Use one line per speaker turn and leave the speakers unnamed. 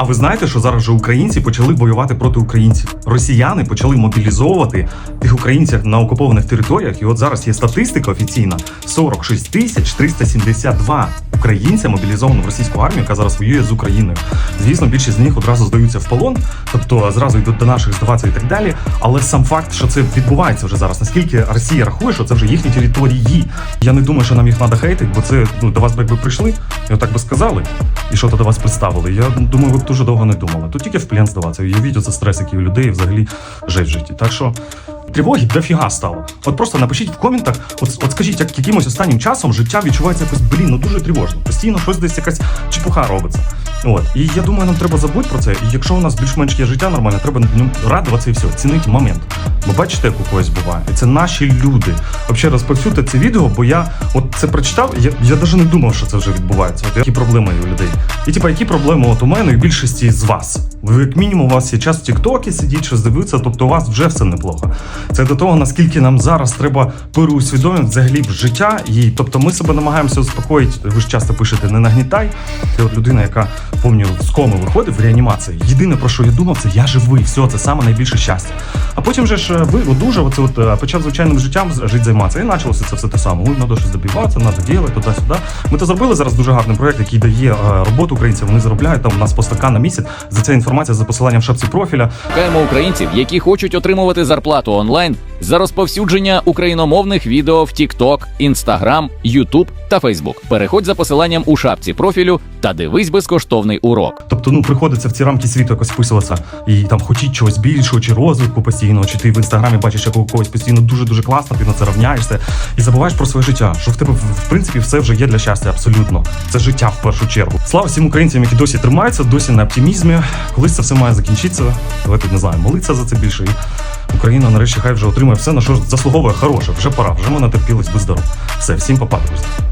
А ви знаєте, що зараз же українці почали воювати проти українців? Росіяни почали мобілізовувати тих українців на окупованих територіях. І от зараз є статистика офіційна: 46 тисяч 372 українця мобілізовано в російську армію, яка зараз воює з Україною. Звісно, більшість з них одразу здаються в полон, тобто зразу йдуть до наших здаватися і так далі. Але сам факт, що це відбувається вже зараз, наскільки Росія рахує, що це вже їхні території. Я не думаю, що нам їх треба хейтити, бо це ну до вас би якби прийшли і отак би сказали, і що то до вас представили. Я думаю, ви б дуже довго не думали. Тут тільки в плен здаватися. Уявіть оце стрес, який у людей взагалі жить в житті. Так що. Тривоги дофіга стало. От просто напишіть в коментах, от, от скажіть, як якимось останнім часом життя відчувається якось, блін, ну дуже тривожно. Постійно щось десь якась чепуха робиться. От. І я думаю, нам треба забути про це. І якщо у нас більш-менш є життя нормальне, треба ну, радуватися і все, цінити момент. Бо бачите, як у когось буває. І це наші люди. Взагалі розповсюдьте це відео, бо я от це прочитав, я, я навіть не думав, що це вже відбувається. От які проблеми у людей. І типа, які проблеми от у мене і більшості з вас. Ви як мінімум у вас є час в Тіктокі сидіть, щось дивитися, тобто у вас вже все неплохо. Це до того, наскільки нам зараз треба переусвідомити взагалі в життя. І тобто ми себе намагаємося успокоїти. Ви ж часто пишете не нагнітай. Це от людина, яка помню, з коми виходить в реанімації. Єдине про що я думав, це я живий, все, це саме найбільше щастя. А потім же ж е, ви одужав, оце от е, почав звичайним життям жити займатися. І почалося це все те саме. Ой, треба щось добиватися, треба робити, туди-сюди. Ми то зробили зараз дуже гарний проект, який дає е, роботу українцям. Вони заробляють там у нас по стакан на місяць. За це інформація за посиланням в шапці профіля.
Шукаємо українців, які хочуть отримувати зарплату онлайн за розповсюдження україномовних відео в TikTok, Instagram, YouTube та Facebook. Переходь за посиланням у шапці профілю та дивись безкоштовний урок.
Тобто, ну приходиться в ці рамки світу якось вписуватися і там хотіть чогось більшого, чи розвитку постійного, чи ти в інстаграмі бачиш, як у когось постійно дуже дуже класно, ти на це равняєшся і забуваєш про своє життя. Що в тебе в принципі все вже є для щастя, абсолютно. Це життя в першу чергу. Слава всім українцям, які досі тримаються, досі на оптимізмі. Колись це все має закінчитися. Давайте не знаю, молитися за це більше. Україна нарешті хай вже отримає все, на що заслуговує хороше. Вже пора, вже ми натерпілись без здоров. Все, всім папа, друзі.